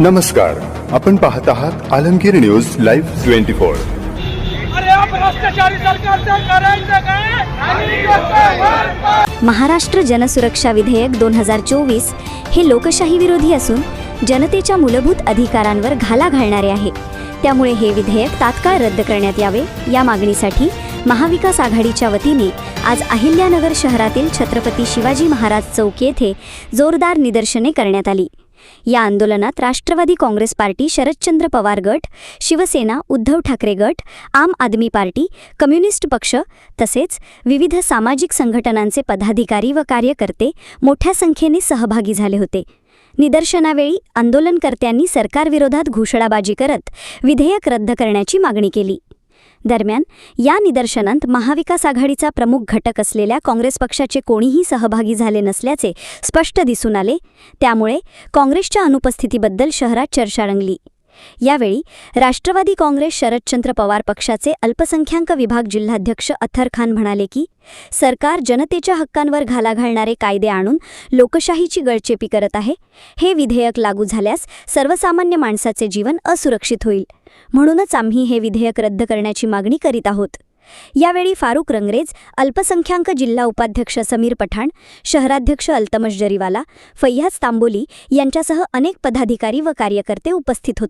नमस्कार आपण पाहत आहात Alamgir news live twenty four? Maharashtra जनसुरक्षा विधेयक दोन हजार चोवीस हे लोकशाही विरोधी असून जनतेच्या मूलभूत अधिकारांवर घाला घालणारे आहे. त्यामुळे हे विधेयक तात्काळ रद्द करण्यात यावे या मागणीसाठी महाविकास आघाडीच्या वतीने आज अहिल्यानगर शहरातील छत्रपती शिवाजी महाराज चौक येथे जोरदार निदर्शने करण्यात आली. या आंदोलनात राष्ट्रवादी काँग्रेस पार्टी शरदचंद्र पवार गट शिवसेना उद्धव ठाकरे गट आम आदमी पार्टी कम्युनिस्ट पक्ष तसेच विविध सामाजिक संघटनांचे पदाधिकारी व कार्यकर्ते मोठ्या संख्येने सहभागी झाले होते. निदर्शनावेळी आंदोलनकर्त्यांनी सरकारविरोधात घोषणाबाजी करत विधेयक रद्द करण्याची मागणी केली. दरम्यान या निदर्शनांत महाविकास आघाडीचा प्रमुख घटक असलेल्या काँग्रेस पक्षाचे कोणीही सहभागी झाले नसल्याचे स्पष्ट दिसून आले. त्यामुळे काँग्रेसच्या अनुपस्थितीबद्दल शहरात चर्चा रंगली. यावेळी राष्ट्रवादी काँग्रेस शरदचंद्र पवार पक्षाचे अल्पसंख्याक विभाग जिल्हाध्यक्ष अथर खान म्हणाले की सरकार जनतेच्या हक्कांवर घाला घालणारे कायदे आणून लोकशाहीची गळचेपी करत आहे. हे विधेयक लागू झाल्यास सर्वसामान्य माणसाचे जीवन असुरक्षित होईल. म्हणूनच आम्ही हे विधेयक रद्द करण्याची मागणी करीत आहोत. यावेळी फारुक रंगरेज अल्पसंख्याक जिल्हा उपाध्यक्ष समीर पठाण शहराध्यक्ष अल्तमश जरीवाला फैयाज तांबोली यांच्यासह अनेक पदाधिकारी व कार्यकर्ते उपस्थित होते.